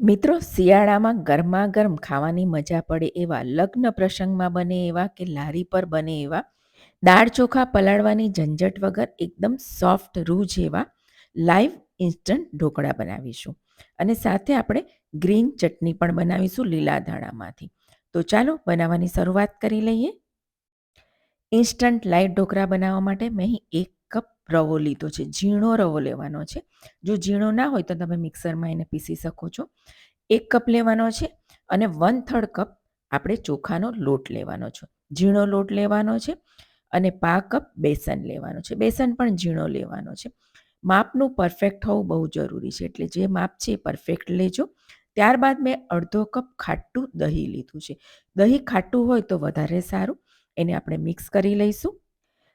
મિત્રો, શિયાળામાં ગરમા ગરમ ખાવાની મજા પડે એવા, લગ્ન પ્રસંગમાં બને એવા કે લારી પર બને એવા, દાળ ચોખા પલાળવાની ઝંઝટ વગર એકદમ સોફ્ટ રૂ જેવા લાઈવ ઇન્સ્ટન્ટ ઢોકળા બનાવીશું. અને સાથે આપણે ગ્રીન ચટણી પણ બનાવીશું લીલા ધાણામાંથી. તો ચાલો, બનાવવાની શરૂઆત કરી લઈએ. ઇન્સ્ટન્ટ લાઈટ ઢોકળા બનાવવા માટે મેં એક રવો લીધો છે, ઝીણો રવો લેવાનો છે. જો ઝીણો ના હોય તો તમે મિક્સરમાં એને પીસી શકો છો. એક કપ લેવાનો છે અને વન થર્ડ કપ આપણે ચોખાનો લોટ લેવાનો છે. ઝીણો લોટ લેવાનો છે અને પા કપ બેસન લેવાનો છે. બેસન પણ ઝીણો લેવાનો છે. માપનું પરફેક્ટ હોવું બહુ જરૂરી છે. એટલે જે માપ છે એ પરફેક્ટ લેજો. ત્યારબાદ મેં અડધો કપ ખાટું દહીં લીધું છે. દહીં ખાટું હોય તો વધારે સારું. એને આપણે મિક્સ કરી લઈશું.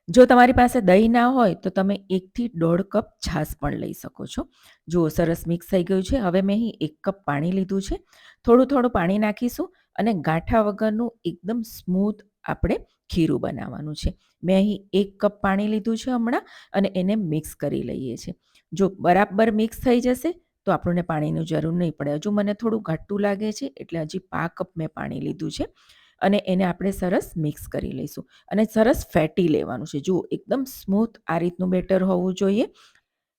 જો તમારી પાસે દહીં ના હોય, તો તમે એકથી દોઢ કપ છાશ પણ લઈ શકો છો. જુઓ, સરસ મિક્સ થઈ ગયું છે. હવે મેં અહીં એક કપ પાણી લીધું છે. થોડું થોડું પાણી નાખીશું અને ગાંઠા વગરનું એકદમ સ્મૂથ આપણે ખીરું બનાવવાનું છે. મેં અહીં એક કપ પાણી લીધું છે હમણાં અને એને મિક્સ કરી લઈએ છીએ. જો બરાબર મિક્સ થઈ જશે, તો આપણને પાણીની જરૂર નહીં પડે. હજુ મને થોડું ઘાટું લાગે છે, એટલે હજી પા કપ મેં પાણી લીધું છે. અને એને આપણે સરસ મિક્સ કરી લઈશું. અને સરસ ફેટી લેવાનું છે. જુઓ, એકદમ સ્મૂથ આ રીતનું બેટર હોવું જોઈએ.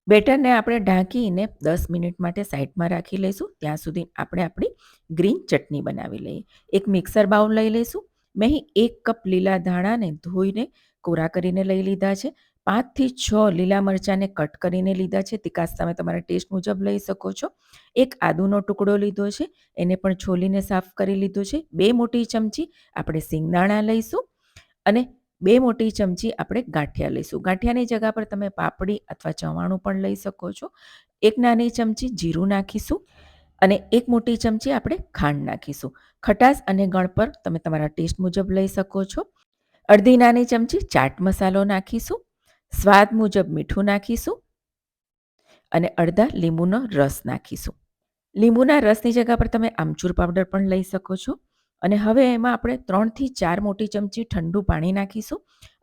બેટરને આપણે ઢાંકીને દસ મિનિટ માટે સાઈડમાં રાખી લઈશું. ત્યાં સુધી આપણે આપણી ગ્રીન ચટણી બનાવી લઈએ. એક મિક્સર બાઉલ લઈ લઈશું. મેં એક કપ લીલા ધાણાને ધોઈને કોરા કરીને લઈ લીધા છે. પાંચથી છ લીલા મરચાંને કટ કરીને લીધા છે. તિકાસ તમે તમારા ટેસ્ટ મુજબ લઈ શકો છો. એક આદુનો ટુકડો લીધો છે. એને પણ છોલીને સાફ કરી લીધો છે. બે મોટી ચમચી આપણે સિંગદાણા લઈશું અને બે મોટી ચમચી આપણે ગાંઠિયા લઈશું. ગાંઠિયાની જગ્યા પર તમે પાપડી અથવા ચવાણું પણ લઈ શકો છો. એક નાની ચમચી જીરું નાખીશું અને એક મોટી ચમચી આપણે ખાંડ નાખીશું. ખટાશ અને ગણ પર તમે તમારા ટેસ્ટ મુજબ લઈ શકો છો. અડધી નાની ચમચી ચાટ મસાલો નાખીશું. સ્વાદ મુજબ મીઠું નાખીશું અને અડધા લીંબુનો રસ નાખીશું. લીંબુના રસની જગ્યા પર તમે આમચૂર પાવડર પણ લઈ શકો છો અને હવે એમાં આપણે ત્રણથી ચાર મોટી ચમચી ઠંડુ પાણી નાખીશું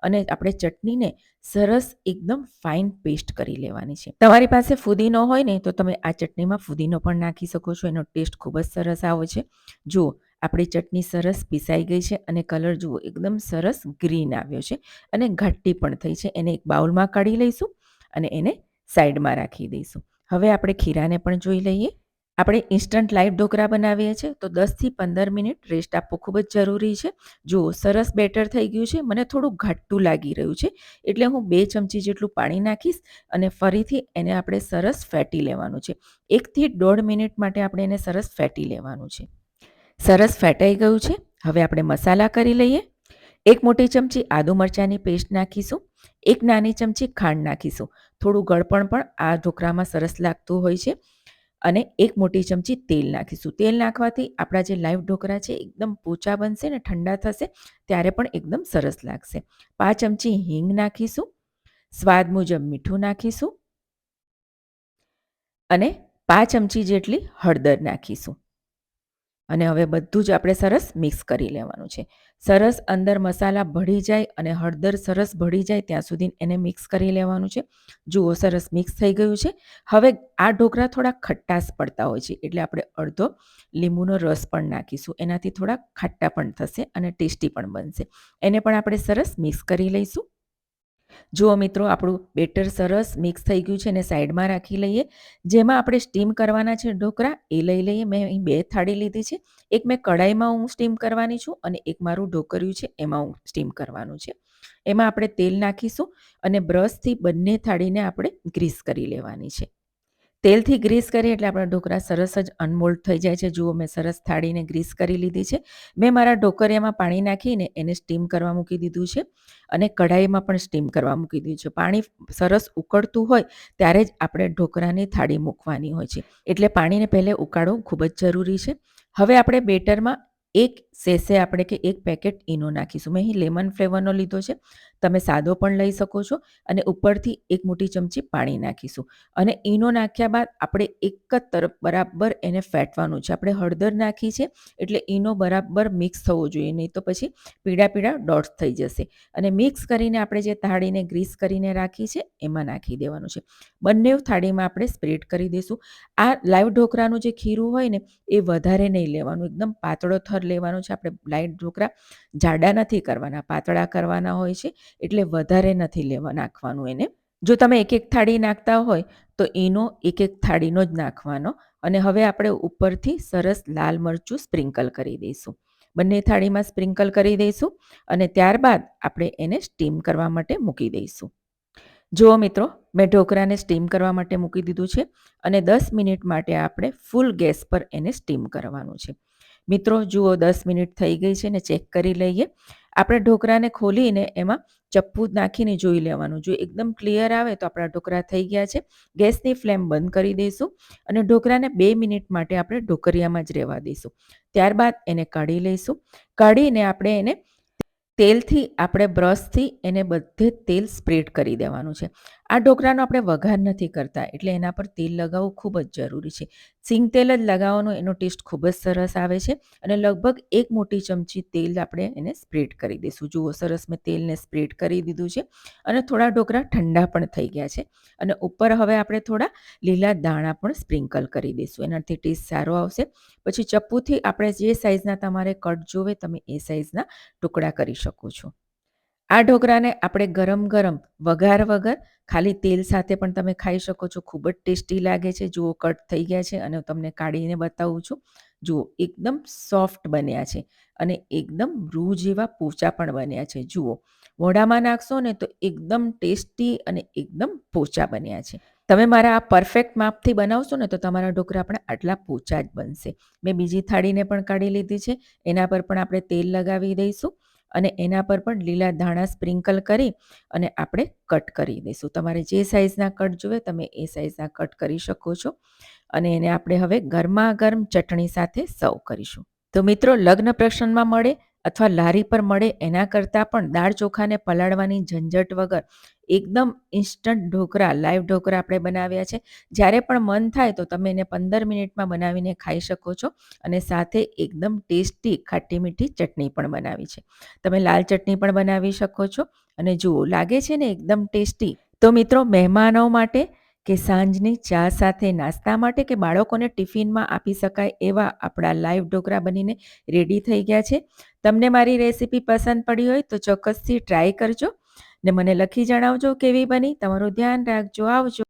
અને આપણે ચટણીને સરસ એકદમ ફાઇન પેસ્ટ કરી લેવાની છે. તમારી પાસે ફુદીનો હોય ને તો તમે આ ચટણીમાં ફુદીનો પણ નાખી શકો છો, એનો ટેસ્ટ ખૂબ જ સરસ આવે છે. જુઓ આપણી ચટણી સરસ પીસાઈ ગઈ છે અને કલર જુઓ, એકદમ સરસ ગ્રીન આવ્યો છે અને ઘાટી પણ થઈ છે. એને એક બાઉલમાં કાઢી લઈશું અને એને સાઈડમાં રાખી દઈશું. હવે આપણે ખીરાને પણ જોઈ લઈએ. આપણે ઇન્સ્ટન્ટ લાઈવ ઢોકળા બનાવીએ છીએ તો દસથી પંદર મિનિટ રેસ્ટ આપવો ખૂબ જ જરૂરી છે. જુઓ, સરસ બેટર થઈ ગયું છે. મને થોડું ઘાટું લાગી રહ્યું છે એટલે હું બે ચમચી જેટલું પાણી નાખીશ અને ફરીથી એને આપણે સરસ ફેટી લેવાનું છે. એકથી દોઢ મિનિટ માટે આપણે એને સરસ ફેટી લેવાનું છે. સરસ ફેટાઈ ગયું છે. હવે આપણે મસાલા કરી લઈએ. એક મોટી ચમચી આદુ મરચાંની પેસ્ટ નાખીશું. એક નાની ચમચી ખાંડ નાખીશું. થોડું ગળપણ પણ આ ઢોકળામાં સરસ લાગતું હોય છે. અને એક મોટી ચમચી તેલ નાખીશું. તેલ નાખવાથી આપણા જે લાઈવ ઢોકળા છે, એકદમ પોચા બનશે ને ઠંડા થશે, ત્યારે પણ એકદમ સરસ લાગશે. પાંચ ચમચી હિંગ નાખીશું. સ્વાદ મુજબ મીઠું નાખીશું. અને પાંચ ચમચી જેટલી હળદર નાખીશું. અને હવે બધું જ આપણે સરસ મિક્સ કરી લેવાનું છે. સરસ અંદર મસાલા ભળી જાય અને હળદર સરસ ભળી જાય ત્યાં સુધી એને મિક્સ કરી લેવાનું છે. જુઓ સરસ મિક્સ થઈ ગયું છે. હવે આ ઢોકળા થોડા ખટ્ટાશ પડતા હોય છે એટલે આપણે અડધો લીંબુનો રસ પણ નાખીશું. એનાથી થોડા ખાટ્ટા પણ થશે અને ટેસ્ટી પણ બનશે. એને પણ આપણે સરસ મિક્સ કરી લઈશું. જુઓ મિત્રો, આપણું બેટર સરસ મિક્સ થઈ ગયું છે એને સાઈડમાં રાખી લઈએ. જેમાં આપણે સ્ટીમ કરવાના છે ઢોકળા એ લઈ લઈએ. મેં અહીં બે થાળી લીધી છે. એક મેં કઢાઈમાં હું સ્ટીમ કરવાની છું અને એક મારું ઢોકર્યું છે, એમાં હું સ્ટીમ કરવાનું છે. એમાં આપણે તેલ નાખીશું અને બ્રશથી બંને થાળીને આપણે ગ્રીસ કરી લેવાની છે. તેલથી ગ્રીસ કરીએ એટલે આપણા ઢોકળા સરસ જ અનમોલ્ડ થઈ જાય છે. જુઓ, મેં સરસ થાળીને ગ્રીસ કરી લીધી છે. મેં મારા ઢોકરિયામાં પાણી નાખીને એને સ્ટીમ કરવા મૂકી દીધું છે અને કઢાઈમાં પણ સ્ટીમ કરવા મૂકી દીધું છે. પાણી સરસ ઉકળતું હોય ત્યારે જ આપણે ઢોકળાની થાળી મૂકવાની હોય છે. એટલે પાણીને પહેલે ઉકાળવું ખૂબ જ જરૂરી છે. હવે આપણે બેટરમાં એક સેસે આપણે કે એક પેકેટ ઈનો નાખીશું. મેં અહીં લેમન ફ્લેવરનો લીધો છે. તમે સાદો પણ લઈ શકો છો અને ઉપરથી એક મોટી ચમચી પાણી નાખીશું. અને ઈનો નાખ્યા બાદ આપણે એક જ તરફ બરાબર એને ફેટવાનું છે. આપણે હળદર નાખી છે એટલે ઈનો બરાબર મિક્સ થવો જોઈએ, નહીં તો પછી પીળા પીળા ડોટ્સ થઈ જશે. અને મિક્સ કરીને આપણે જે થાળીને ગ્રીસ કરીને રાખી છે એમાં નાખી દેવાનું છે. બંને થાળીમાં આપણે સ્પ્રેડ કરી દઈશું આ લાઈવ ઢોકળાનું જે ખીરું હોય ને એ વધારે નહીં લેવાનું. એકદમ પાતળો થર લેવાનો છે. આપણે લાઈવ ઢોકળા જાડા નથી કરવાના, પાતળા કરવાના હોય છે. એટલે વધારે નથી લેવા નાખવાનું એને. જો તમે એક એક થાળી નાખતા હોય, તો એનો એક એક થાળીનો જ નાખવાનો. અને હવે આપણે ઉપરથી સરસ લાલ મરચું સ્પ્રિંકલ કરી દઈશું. બંને થાળીમાં સ્પ્રિંકલ કરી દઈશું અને ત્યારબાદ આપણે એને સ્ટીમ કરવા માટે મૂકી દઈશું. જુઓ મિત્રો, મેં ઢોકળાને સ્ટીમ કરવા માટે મૂકી દીધું છે અને દસ મિનિટ માટે આપણે ફૂલ ગેસ પર એને સ્ટીમ કરવાનું છે. મિત્રો, જુઓ, દસ મિનિટ થઈ ગઈ છે ને ચેક કરી લઈએ. આપણે ઢોકળાને ખોલીને એમાં ચપ્પુ નાખીને જોઈ લેવાનું. જો એકદમ ક્લિયર આવે તો આપણા ઢોકળા થઈ ગયા છે. ગેસની ફ્લેમ બંધ કરી દઈશું અને ઢોકળાને બે મિનિટ માટે આપણે ઢોકરિયામાં જ રહેવા દઈશું. ત્યારબાદ એને કાઢી લઈશું. કાઢીને આપણે એને તેલથી, આપણે બ્રશથી એને બધે તેલ સ્પ્રેડ કરી દેવાનું છે. આ ઢોકળાનો આપણે વઘાર નથી કરતા, એટલે એના પર તેલ લગાવવું ખૂબ જ જરૂરી છે. સિંગ તેલ જ લગાવવાનો એનો ટેસ્ટ ખૂબ જ સરસ આવે છે અને લગભગ એક મોટી ચમચી તેલ આપણે એને સ્પ્રેડ કરી દઈશું. જુઓ, સરસ મેં તેલને સ્પ્રેડ કરી દીધું છે અને થોડા ઢોકળા ઠંડા પણ થઈ ગયા છે અને ઉપર હવે આપણે થોડા લીલા દાણા પણ સ્પ્રિંકલ કરી દઈશું. એનાથી ટેસ્ટ સારો આવશે. પછી ચપ્પુથી આપણે જે સાઇઝના તમારે કટ જોવે તમે એ સાઇઝના ટુકડા કરી શકો છો. આ ઢોકળાને આપણે ગરમ ગરમ વઘાર વગર ખાલી તેલ સાથે પણ તમે ખાઈ શકો છો. ખૂબ જ ટેસ્ટી લાગે છે. જુઓ, કટ થઈ ગયા છે અને તમને કાઢીને બતાવું છું. જુઓ, એકદમ સોફ્ટ બન્યા છે અને એકદમ રૂ જેવા પોચા પણ બન્યા છે. જુઓ, મોઢામાં નાખશો ને તો એકદમ ટેસ્ટી અને એકદમ પોચા બન્યા છે. તમે મારા આ પરફેક્ટ માપથી બનાવશો ને તો તમારા ઢોકળા પણ આટલા પોચા જ બનશે. મેં બીજી થાળીને પણ કાઢી લીધી છે. એના પર પણ આપણે તેલ લગાવી દઈશું. અને એના પર પણ લીલા ધાણા સ્પ્રિંકલ કરી અને આપણે કટ કરી દઈશું. તમારે જે સાઇઝના કટ જોઈએ તમે એ સાઇઝના કટ કરી શકો છો. અને એને આપણે હવે ગરમા ગરમ ચટણી સાથે સર્વ કરીશું. તો મિત્રો, લગ્ન પ્રસંગમાં મળે અથવા લારી પર મળે એના કરતાં પણ દાળ ચોખાને પલાળવાની ઝંઝટ વગર એકદમ ઇન્સ્ટન્ટ ઢોકળા લાઈવ ઢોકળા આપણે બનાવ્યા છે. જ્યારે પણ મન થાય તો તમે એને પંદર મિનિટમાં બનાવીને ખાઈ શકો છો અને સાથે એકદમ ટેસ્ટી ખાટી મીઠી ચટણી પણ બનાવી છે. તમે લાલ ચટણી પણ બનાવી શકો છો અને જુઓ, લાગે છે ને એકદમ ટેસ્ટી. તો મિત્રો, મહેમાનો માટે કે સાંજની ચા સાથે નાસ્તા માટે કે બાળકોને ટિફિનમાં આપી શકાય એવા આપણા લાઈવ ઢોકળા બનીને રેડી થઈ ગયા છે. તમને મારી રેસીપી પસંદ પડી હોય તો ચોક્કસથી ટ્રાય કરજો ને મને લખી જણાવજો કેવી બની. તમારું ધ્યાન રાખજો. આવજો.